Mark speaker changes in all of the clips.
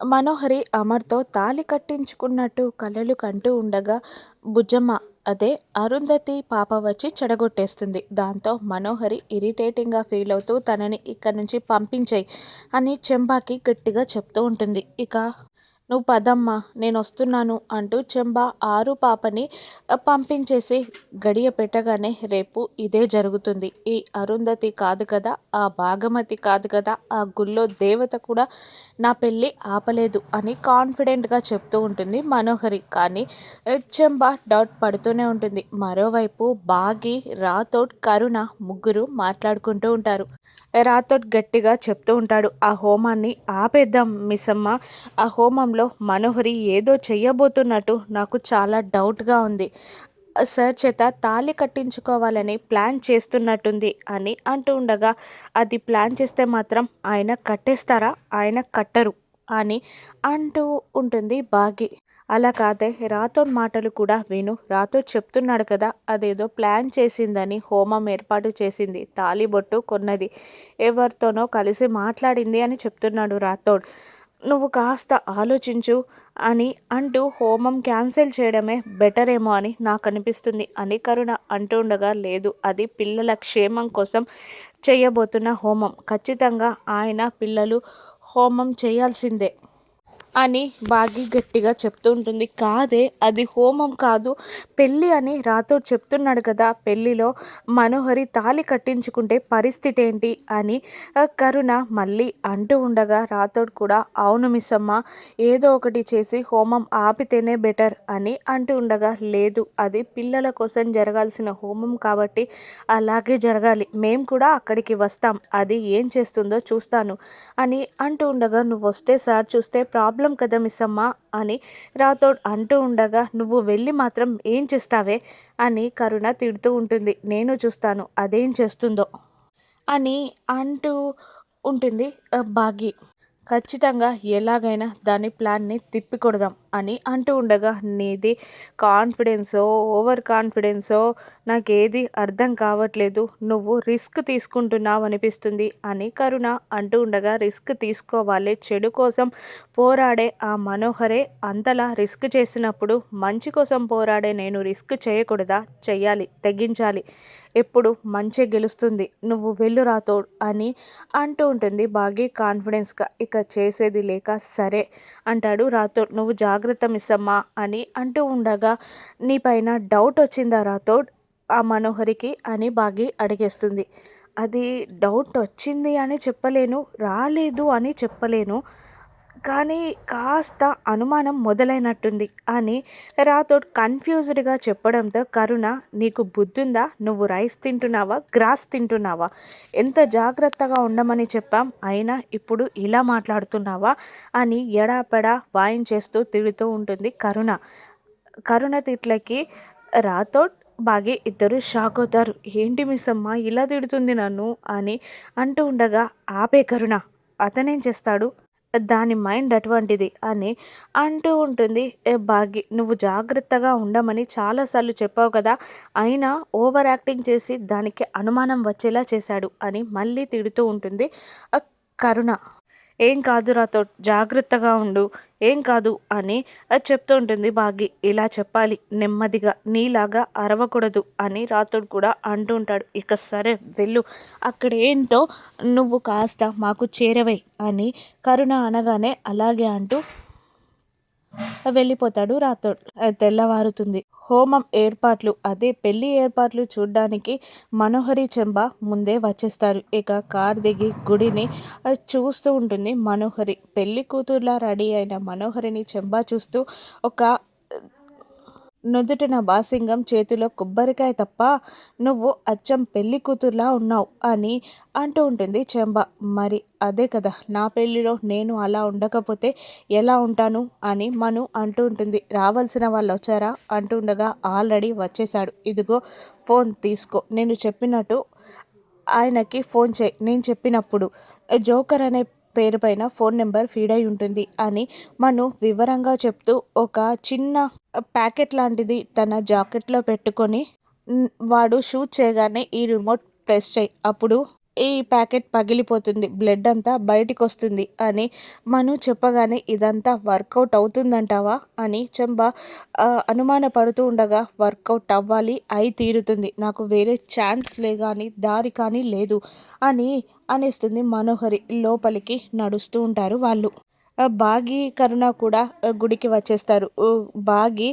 Speaker 1: మనోహరి అమర్తో తాళి కట్టించుకున్నట్టు కలలు కంటూ ఉండగా భుజమ్మ అదే అరుంధతి పాప వచ్చి చెడగొట్టేస్తుంది. దాంతో మనోహరి ఇరిటేటింగ్గా ఫీల్ అవుతూ తనని ఇక్కడి నుంచి పంపించేయి అని చెంబాకి గట్టిగా చెప్తూ ఉంటుంది. ఇక నువ్వు పదమ్మా నేను వస్తున్నాను అంటూ చెంబా ఆరు పాపని పంపించేసి గడియ పెట్టగానే రేపు ఇదే జరుగుతుంది. ఈ అరుంధతి కాదు కదా ఆ భాగమతి కాదు కదా ఆ గుళ్ళో దేవత కూడా నా పెళ్ళి ఆపలేదు అని కాన్ఫిడెంట్గా చెప్తూ ఉంటుంది మనోహరి. కానీ చెంబా డౌట్ పడుతూనే ఉంటుంది. మరోవైపు బాగి రాథోడ్ కరుణ ముగ్గురు మాట్లాడుకుంటూ ఉంటారు. రాతో గట్టిగా చెప్తూ ఉంటాడు ఆ హోమాన్ని ఆపేద్దాం మిస్సమ్మ. ఆ హోమంలో మనోహరి ఏదో చెయ్యబోతున్నట్టు నాకు చాలా డౌట్గా ఉంది. సార్ చేత తాళి కట్టించుకోవాలని ప్లాన్ చేస్తున్నట్టుంది అని అంటూ ఉండగా అది ప్లాన్ చేస్తే మాత్రం ఆయన కట్టేస్తారా? ఆయన కట్టరు అని అంటూ ఉంటుంది బాగి. అలా కాదే రాతోన్ మాటలు కూడా విను. రాతో చెప్తున్నాడు కదా అదేదో ప్లాన్ చేసిందని హోమం ఏర్పాటు చేసింది తాలిబొట్టు కొన్నది ఎవరితోనో కలిసి మాట్లాడింది అని చెప్తున్నాడు రాథోడ్. నువ్వు కాస్త ఆలోచించు అని అంటూ హోమం క్యాన్సిల్ చేయడమే బెటర్ ఏమో అని నాకు అనిపిస్తుంది అని కరుణ అంటూ ఉండగా లేదు అది పిల్లల క్షేమం కోసం చేయబోతున్న హోమం. ఖచ్చితంగా ఆయన పిల్లలు హోమం చేయాల్సిందే. అని బాగి గట్టిగా చెప్తూ ఉంటుంది. కాదే అది హోమం కాదు. పెళ్ళి అని రాతో చెప్తున్నాడు కదా. పెళ్ళిలో మనోహరి తాలి కట్టించుకుంటే పరిస్థితి ఏంటి అని కరుణ మళ్ళీ అంటూ ఉండగా రాతోడు కూడా అవును మిస్సమ్మ ఏదో ఒకటి చేసి హోమం ఆపితేనే బెటర్ అని అంటూ ఉండగా లేదు అది పిల్లల కోసం జరగాల్సిన హోమం కాబట్టి అలాగే జరగాలి. మేము కూడా అక్కడికి వస్తాం. అది ఏం చేస్తుందో చూస్తాను అని అంటూ ఉండగా నువ్వు వస్తే సార్ చూస్తే ప్రాబ్లం ప్రాబ్లం కదా మిస్ అమ్మ అని రాథోడ్ అంటూ ఉండగా నువ్వు వెళ్ళి మాత్రం ఏం చేస్తావే? అని కరుణ తిడుతూ ఉంటుంది. నేను చూస్తాను. అదేం చేస్తుందో? అని అంటూ ఉంటుంది బాగి. ఖచ్చితంగా ఎలాగైనా దాని ప్లాన్ని తిప్పికొడదాం అని అంటూ ఉండగా నీది కాన్ఫిడెన్సో ఓవర్ కాన్ఫిడెన్సో నాకేది అర్థం కావట్లేదు. నువ్వు రిస్క్ తీసుకుంటున్నావు అనిపిస్తుంది అని కరుణ అంటూ ఉండగా రిస్క్ తీసుకోవాలి. చెడు కోసం పోరాడే ఆ మనోహరే అంతలా రిస్క్ చేసినప్పుడు మంచి కోసం పోరాడే నేను రిస్క్ చేయకూడదా? చెయ్యాలి తెగించాలి. ఎప్పుడు మంచి గెలుస్తుంది. నువ్వు వెళ్ళు రాతోడు అని అంటూ ఉంటుంది. బాగి కాన్ఫిడెన్స్గా ఇక చేసేది లేక సరే అంటాడు రాథోడ్. నువ్వు జాగ్రత్త మిస్సమ్మా అని అంటూ ఉండగా నీపైన డౌట్ వచ్చిందా రాథోడ్? ఆ మనోహరికి అని బాగి అడిగేస్తుంది. అది డౌట్ వచ్చింది అని చెప్పలేను రాలేదు అని చెప్పలేను. కానీ కాస్త అనుమానం మొదలైనట్టుంది అని రాథోడ్ కన్ఫ్యూజ్డ్గా చెప్పడంతో కరుణ నీకు బుద్ధుందా? నువ్వు రైస్ తింటున్నావా? గ్రాస్ తింటున్నావా? ఎంత జాగ్రత్తగా ఉండమని చెప్పాం? అయినా ఇప్పుడు ఇలా మాట్లాడుతున్నావా? అని ఎడాపెడా వాయించేస్తూ తిడుతూ ఉంటుంది కరుణ. కరుణ తిట్లకి రాథోడ్ బాగా ఇద్దరు షాక్ అవుతారు. ఏంటి మిస్ అమ్మ ఇలా తిడుతుంది నన్ను? అని అంటూ ఉండగా ఆపే కరుణ అతనేం చేస్తాడు? దాని మైండ్ అటువంటిది అని అంటూ ఉంటుంది. బాగి నువ్వు జాగ్రత్తగా ఉండమని చాలాసార్లు చెప్పావు కదా అయినా ఓవర్ యాక్టింగ్ చేసి దానికి అనుమానం వచ్చేలా చేశాడు అని మళ్ళీ తిడుతూ ఉంటుంది. కరుణ ఏం కాదు రాతో జాగ్రత్తగా ఉండు. ఏం కాదు అని చెప్తూ ఉంటుంది బాగి. ఇలా చెప్పాలి నెమ్మదిగా నీలాగా అరవకూడదు అని రాతోడు కూడా అంటూ ఉంటాడు. ఇక సరే వెళ్ళు. అక్కడ ఏంటో నువ్వు కాస్త మాకు చేరవై అని కరుణ అనగానే అలాగే అంటూ వెళ్ళిపోతాడు రాథోడ్ తెల్లవారుతుంది. హోమం ఏర్పాట్లు అదే పెళ్ళి ఏర్పాట్లు చూడ్డానికి మనోహరి చెంబ ముందే వచ్చేస్తారు. ఇక కార్ దిగి గుడిని చూస్తూ ఉంటుంది మనోహరి. పెళ్ళి కూతుర్లా రెడీ అయిన మనోహరిని చెంబ చూస్తూ ఒక నుదుటిన బాసింగం చేతిలో కొబ్బరికాయ తప్ప నువ్వు అచ్చం పెళ్ళి కూతుర్లా ఉన్నావు అని అంటూ ఉంటుంది చెంబ. మరి అదే కదా నా పెళ్ళిలో నేను అలా ఉండకపోతే ఎలా ఉంటాను అని మను అంటూ ఉంటుంది. రావాల్సిన వాళ్ళు వచ్చారా? అంటూ ఉండగా ఆల్రెడీ వచ్చేశాడు. ఇదిగో ఫోన్ తీసుకో. నేను చెప్పినట్టు ఆయనకి ఫోన్ చేయి. నేను చెప్పినప్పుడు. జోకర్ అనే పేరు పైన ఫోన్ నెంబర్ ఫీడ్ అయి ఉంటుంది అని మను వివరంగా చెప్తూ ఒక చిన్న ప్యాకెట్ లాంటిది తన జాకెట్లో పెట్టుకొని వాడు షూట్ చేయగానే ఈ రిమోట్ ప్రెస్ చేయి. అప్పుడు ఈ ప్యాకెట్ పగిలిపోతుంది బ్లడ్ అంతా బయటికి వస్తుంది అని మను చెప్పగానే ఇదంతా వర్కౌట్ అవుతుందంటావా అని చెంబ అనుమాన పడుతూ ఉండగా వర్కౌట్ అవ్వాలి అయి తీరుతుంది. నాకు వేరే ఛాన్స్ లే కానీ దారి కానీ లేదు అని అనేస్తుంది మనోహరి. లోపలికి నడుస్తూ ఉంటారు వాళ్ళు. బాగి కరుణ కూడా గుడికి వచ్చేస్తారు. బాగి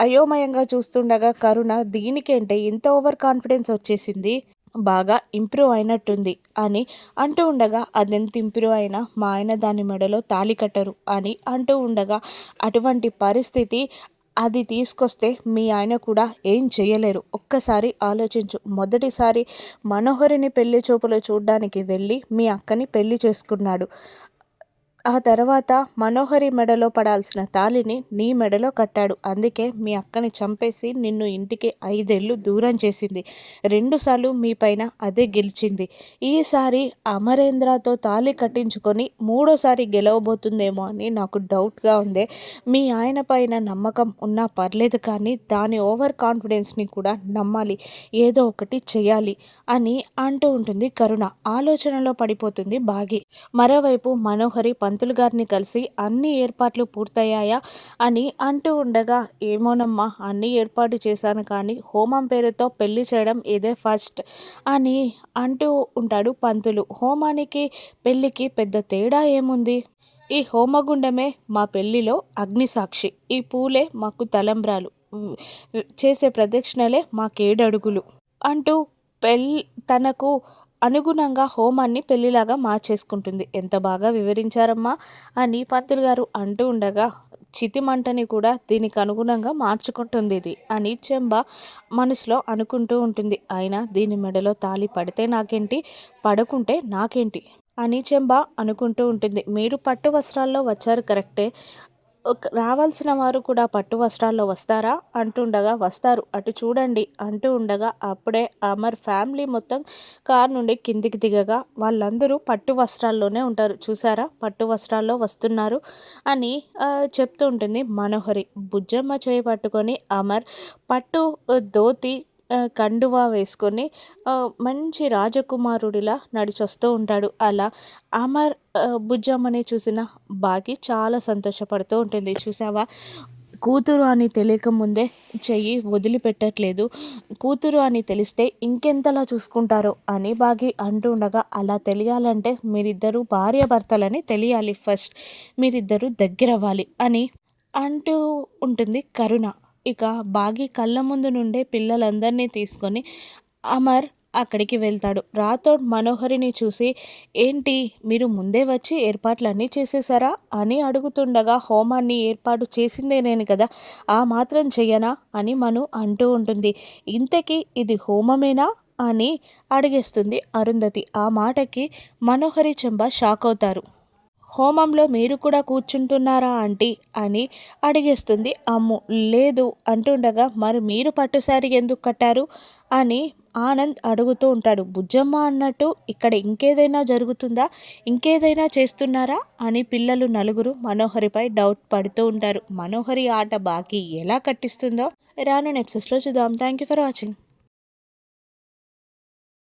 Speaker 1: అయోమయంగా చూస్తుండగా కరుణ దీనికేంటే ఇంత ఓవర్ కాన్ఫిడెన్స్ వచ్చేసింది. బాగా ఇంప్రూవ్ అయినట్టుంది అని అంటూ ఉండగా అదెంత ఇంప్రూవ్ అయినా మా ఆయన దాని మెడలో తాళి కట్టరు అని అంటూ ఉండగా అటువంటి పరిస్థితి అది తీసుకొస్తే మీ ఆయన కూడా ఏం చేయలేరు. ఒక్కసారి ఆలోచించు. మొదటిసారి మనోహరిని పెళ్ళి చూపులు చూడడానికి వెళ్ళి మీ అక్కని పెళ్ళి చేసుకున్నాడు. ఆ తర్వాత మనోహరి మెడలో పడాల్సిన తాలిని నీ మెడలో కట్టాడు. అందుకే మీ అక్కని చంపేసి నిన్ను ఇంటికి ఐదేళ్ళు దూరం చేసింది. రెండుసార్లు మీ పైన అదే గెలిచింది. ఈసారి అమరేంద్రతో తాలి కట్టించుకొని మూడోసారి గెలవబోతుందేమో అని నాకు డౌట్గా ఉంది. మీ ఆయన పైన నమ్మకం ఉన్నా పర్లేదు కానీ దాని ఓవర్ కాన్ఫిడెన్స్ని కూడా నమ్మాలి. ఏదో ఒకటి చేయాలి అని అంటూ ఉంటుంది కరుణ. ఆలోచనలో పడిపోతుంది బాగి. మరోవైపు మనోహరి పంతులు గారిని కలిసి అన్ని ఏర్పాట్లు పూర్తయ్యాయా అని అంటూ ఉండగా ఏమోనమ్మా అన్ని ఏర్పాటు చేశాను కానీ హోమం పేరుతో పెళ్ళి చేయడం ఇదే ఫస్ట్ అని అంటూ ఉంటాడు పంతులు. హోమానికి పెళ్ళికి పెద్ద తేడా ఏముంది? ఈ హోమగుండమే మా పెళ్ళిలో అగ్నిసాక్షి. ఈ పూలే మాకు తలంబ్రాలు. చేసే ప్రదక్షిణలే మాకేడడుగులు అంటూ పెళ్ళి తనకు అనుగుణంగా హోమాన్ని పెళ్ళిలాగా మార్చేసుకుంటుంది. ఎంత బాగా వివరించారమ్మా అని పంతులు గారు అంటూ ఉండగా చితిమంటని కూడా దీనికి అనుగుణంగా మార్చుకుంటుంది ఇది అని చెంబ మనసులో అనుకుంటూ ఉంటుంది. అయినా దీని మెడలో తాళి పడితే నాకేంటి? పడకుంటే నాకేంటి? అని చెంబ అనుకుంటూ ఉంటుంది. మీరు పట్టు వస్త్రాల్లో వచ్చారు కరెక్టే. రావాల్సిన వారు కూడా పట్టు వస్త్రాల్లో వస్తారా? అంటుండగా వస్తారు. అటు చూడండి అంటూ ఉండగా అప్పుడే అమర్ ఫ్యామిలీ మొత్తం కార్ నుండి కిందికి దిగగా వాళ్ళందరూ పట్టు వస్త్రాల్లోనే ఉంటారు. చూసారా పట్టు వస్త్రాల్లో వస్తున్నారు అని చెప్తూ ఉంటుంది మనోహరి. బుజ్జమ్మ చేయి పట్టుకొని అమర్ పట్టు ధోతి కండువా వేసుకొని మంచి రాజకుమారుడిలా నడిచొస్తూ ఉంటాడు. అలా అమర్ బుజ్జమ్మని చూసిన బాగి చాలా సంతోషపడుతూ ఉంటుంది. చూసావా? కూతురు అని తెలియక ముందే చెయ్యి వదిలిపెట్టట్లేదు. కూతురు అని తెలిస్తే ఇంకెంతలా చూసుకుంటారో అని బాగి అంటూ ఉండగా అలా తెలియాలంటే మీరిద్దరూ భార్యాభర్తలని తెలియాలి ఫస్ట్. మీరిద్దరూ దగ్గర అవ్వాలి అని అంటూ ఉంటుంది కరుణ. ఇక బాగి కళ్ళ ముందు నుండే పిల్లలందరినీ తీసుకొని అమర్ అక్కడికి వెళ్తాడు. రాథోడ్ మనోహరిని చూసి ఏంటి మీరు ముందే వచ్చి ఏర్పాట్లన్నీ చేసేసారా అని అడుగుతుండగా హోమాన్ని ఏర్పాటు చేసిందే నేను కదా ఆ మాత్రం చెయ్యనా? అని మను అంటూ ఉంటుంది. ఇంతకీ ఇది హోమమేనా? అని అడిగేస్తుంది అరుంధతి. ఆ మాటకి మనోహరి చెంబ షాక్ అవుతారు హోమంలో మీరు కూడా కూర్చుంటున్నారా ఆంటీ? అని అడిగేస్తుంది. అమ్ము లేదు అంటుండగా మరి మీరు పట్టుసారి ఎందుకు కట్టారు? అని ఆనంద్ అడుగుతూ ఉంటాడు. బుజ్జమ్మ అన్నట్టు ఇక్కడ ఇంకేదైనా జరుగుతుందా? ఇంకేదైనా చేస్తున్నారా? అని పిల్లలు నలుగురు మనోహరిపై డౌట్ పడుతూ ఉంటారు. మనోహరి ఆట బాకీ ఎలా కట్టిస్తుందో రాను నెప్సెస్లో చూద్దాం. Thank you for watching